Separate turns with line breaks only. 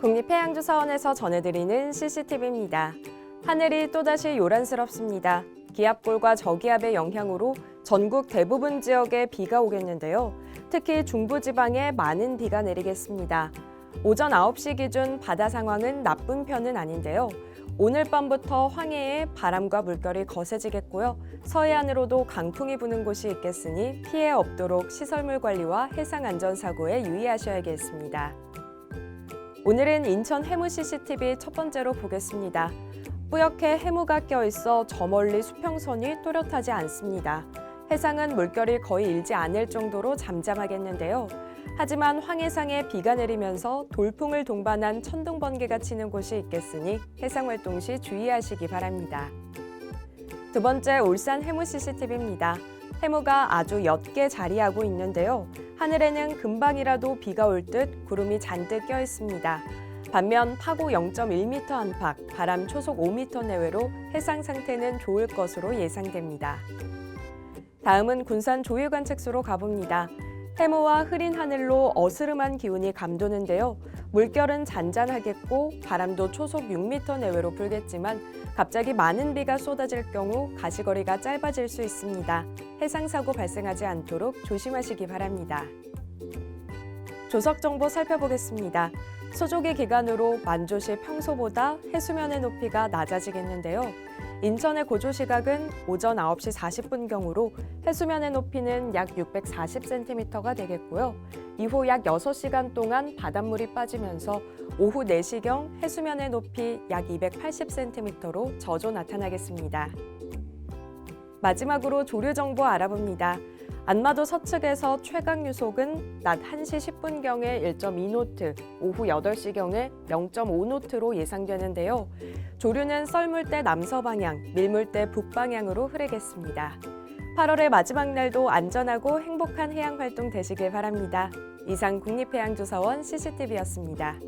국립해양조사원에서 전해드리는 CCTV입니다. 하늘이 또다시 요란스럽습니다. 기압골과 저기압의 영향으로 전국 대부분 지역에 비가 오겠는데요. 특히 중부지방에 많은 비가 내리겠습니다. 오전 9시 기준 바다 상황은 나쁜 편은 아닌데요. 오늘 밤부터 황해에 바람과 물결이 거세지겠고요. 서해안으로도 강풍이 부는 곳이 있겠으니 피해 없도록 시설물 관리와 해상 안전 사고에 유의하셔야겠습니다. 오늘은 인천 해무 CCTV 첫 번째로 보겠습니다. 뿌옇게 해무가 껴 있어 저 멀리 수평선이 또렷하지 않습니다. 해상은 물결이 거의 일지 않을 정도로 잠잠하겠는데요. 하지만 황해상에 비가 내리면서 돌풍을 동반한 천둥 번개가 치는 곳이 있겠으니 해상 활동 시 주의하시기 바랍니다. 두 번째 울산 해무 CCTV입니다. 해무가 아주 옅게 자리하고 있는데요. 하늘에는 금방이라도 비가 올 듯 구름이 잔뜩 껴 있습니다. 반면 파고 0.1m 안팎, 바람 초속 5m 내외로 해상 상태는 좋을 것으로 예상됩니다. 다음은 군산 조유 관측소로 가봅니다. 해무와 흐린 하늘로 어스름한 기운이 감도는데요. 물결은 잔잔하겠고 바람도 초속 6m 내외로 불겠지만 갑자기 많은 비가 쏟아질 경우 가시거리가 짧아질 수 있습니다. 해상 사고 발생하지 않도록 조심하시기 바랍니다. 조석 정보 살펴보겠습니다. 소조기 기간으로 만조시 평소보다 해수면의 높이가 낮아지겠는데요. 인천의 고조 시각은 오전 9시 40분경으로 해수면의 높이는 약 640cm가 되겠고요. 이후 약 6시간 동안 바닷물이 빠지면서 오후 4시경 해수면의 높이 약 280cm로 저조 나타나겠습니다. 마지막으로 조류 정보 알아봅니다. 안마도 서측에서 최강 유속은 낮 1시 10분경에 1.2노트, 오후 8시경에 0.5노트로 예상되는데요. 조류는 썰물대 남서 방향, 밀물대 북방향으로 흐르겠습니다. 8월의 마지막 날도 안전하고 행복한 해양 활동 되시길 바랍니다. 이상 국립해양조사원 CCTV였습니다.